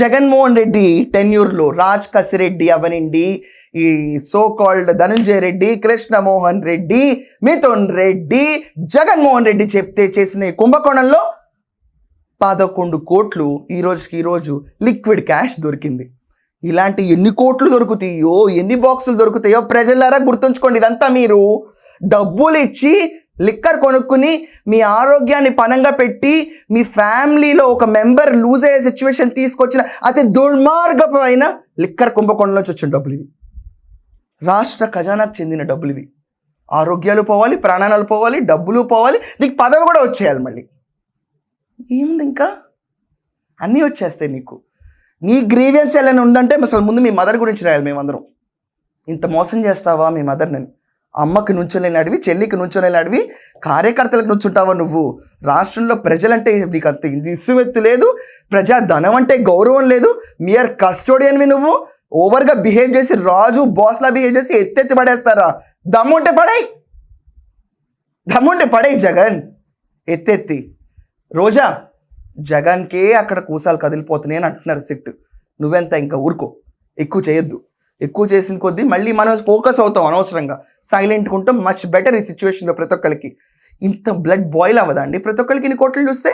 జగన్మోహన్ రెడ్డి టెన్యూర్లో రాజ్ కసిరెడ్డి అవనండి ఈ so called Dhananjaya Reddy Krishnamohan Reddy Mithun Reddy Jaganmohan Reddy చెప్తే చేసిన కుంభకోణంలో పదకొండు కోట్లు ఈ రోజుకి ఈరోజు లిక్విడ్ క్యాష్ దొరికింది. ఇలాంటి ఎన్ని కోట్లు దొరుకుతాయో ఎన్ని బాక్సులు దొరుకుతాయో ప్రజలారా గుర్తుంచుకోండి. ఇదంతా మీరు డబ్బులు ఇచ్చి లిక్కర్ కొనుక్కుని మీ ఆరోగ్యాన్ని పనంగా పెట్టి మీ ఫ్యామిలీలో ఒక మెంబర్ లూజ్ అయ్యే సిచ్యువేషన్ తీసుకొచ్చిన అతి దుర్మార్గమైన లిక్కర్ కుంభకోణంలోంచి వచ్చిన డబ్బులు ఇవి. రాష్ట్ర ఖజానాకు చెందిన డబ్బులు ఇవి. ఆరోగ్యాలు పోవాలి ప్రాణాలు పోవాలి డబ్బులు పోవాలి నీకు పదవి కూడా వచ్చేయాలి మళ్ళీ. ఏముంది ఇంకా? అన్నీ వచ్చేస్తాయి నీకు. నీ గ్రీవియన్స్ ఎలా ఉందంటే అసలు ముందు మీ మదర్ గురించి రాయాలి మేమందరం. ఇంత మోసం చేస్తావా మీ మదర్ని అమ్మకి నుంచోలేని అడివి చెల్లికి నుంచోలేని అడివి కార్యకర్తలకు నుంచుంటావా నువ్వు? రాష్ట్రంలో ప్రజలంటే నీకు అంత ఇసుమెత్తు లేదు ప్రజా ధనం అంటే గౌరవం లేదు మియర్ కస్టోడియన్వి నువ్వు. ఓవర్గా బిహేవ్ చేసి రాజు బాస్లా బిహేవ్ చేసి ఎత్తెత్తి పడేస్తారా? దమ్ముంటే పడేయ్. దమ్ముంటే పడేయ్ జగన్. ఎత్తెత్తి. రోజా జగన్కే అక్కడ కూసాలు కదిలిపోతున్నాయి అని అంటున్నారు సిట్. నువ్వెంత ఇంకా ఊరుకో. ఎక్కువ చేయొద్దు. ఎక్కువ చేసిన కొద్దీ మళ్ళీ మనం ఫోకస్ అవుతాం అనవసరంగా. సైలెంట్గా ఉంటాం మచ్ బెటర్ ఈ సిచ్యువేషన్లో ప్రతి ఒక్కరికి ఇంత బ్లడ్ బాయిల్ అవ్వదండి ప్రతి ఒక్కరికి ఇన్ని కోట్లు చూస్తే?